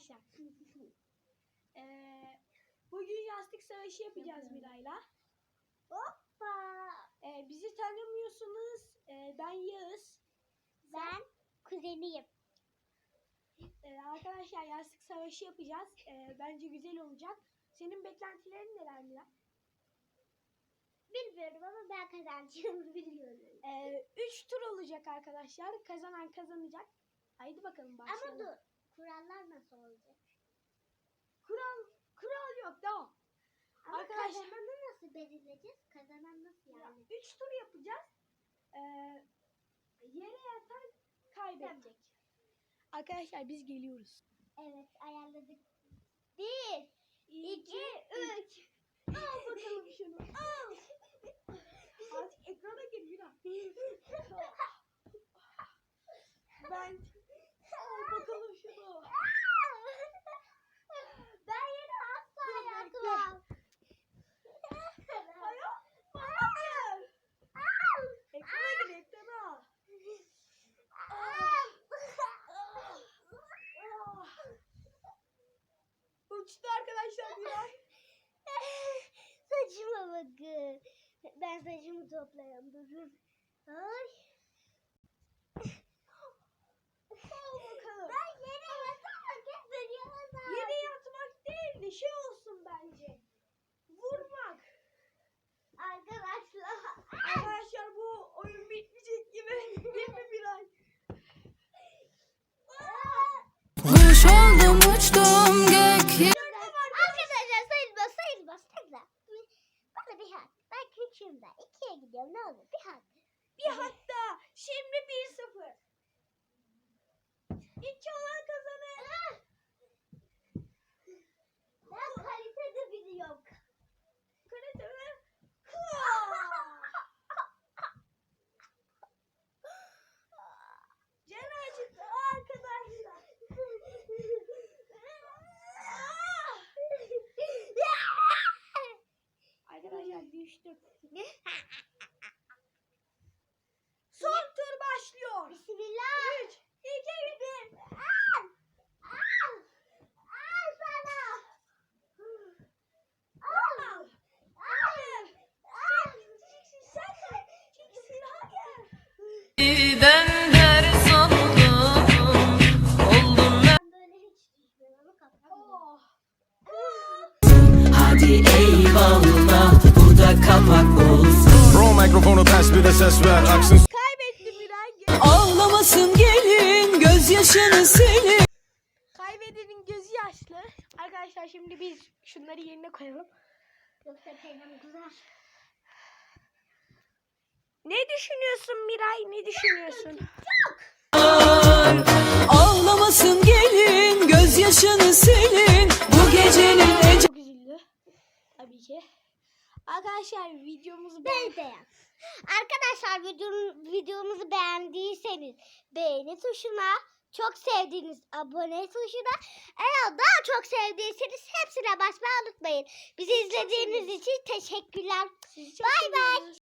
arkadaşlar. Ee, bugün yastık savaşı yapacağız Miray'la. Hoppa. Ee, bizi tanımıyorsunuz. Ee, ben Yağız. Ben kuzeniyim. Ee, arkadaşlar yastık savaşı yapacağız. Ee, bence güzel olacak. Senin beklentilerin neler Miray? Bilmiyorum ama ben kazanacağımı biliyorum. Ee, üç tur olacak arkadaşlar. Kazanan kazanacak. Haydi bakalım başlayalım. Ama dur. Kurallar nasıl olacak? Kural, kural yok devam. Ama Arkadaşlar- kazananı nasıl belirleyeceğiz? Kazanan nasıl yani? Üç tur yapacağız. Ee, yere yatan kaybedecek. Arkadaşlar biz geliyoruz. Evet ayarladık. Bir, iki, üç. Al bakalım şunu. Al. Ben saçımı toplayayım. Ay. Gidiyorum ne olur bir hak. Bir hatta şimdi 1-0. İki olan kazanır. Ben kalitede biliyorum. Kalite mi? Can acıttı arkadaşlar. Arkadaşlar düştüm. mikrofonu ters bir de ses ver aksın Kaybettim Miray. Ağlamasın gelin gözyaşını silin Kaybedenin gözü yaşlı. Arkadaşlar şimdi biz şunları yerine koyalım. Yoksa teyzem kızar. Ne düşünüyorsun Miray? Ne düşünüyorsun? Ağlamasın gelin gözyaşını silin Arkadaşlar videomuzu beğen. beğen. Arkadaşlar videom, videomuzu beğendiyseniz beğeni tuşuna, çok sevdiğiniz abone tuşuna, eğer daha çok sevdiyseniz hepsine basmayı unutmayın. Bizi izlediğiniz için teşekkürler. Bay bay.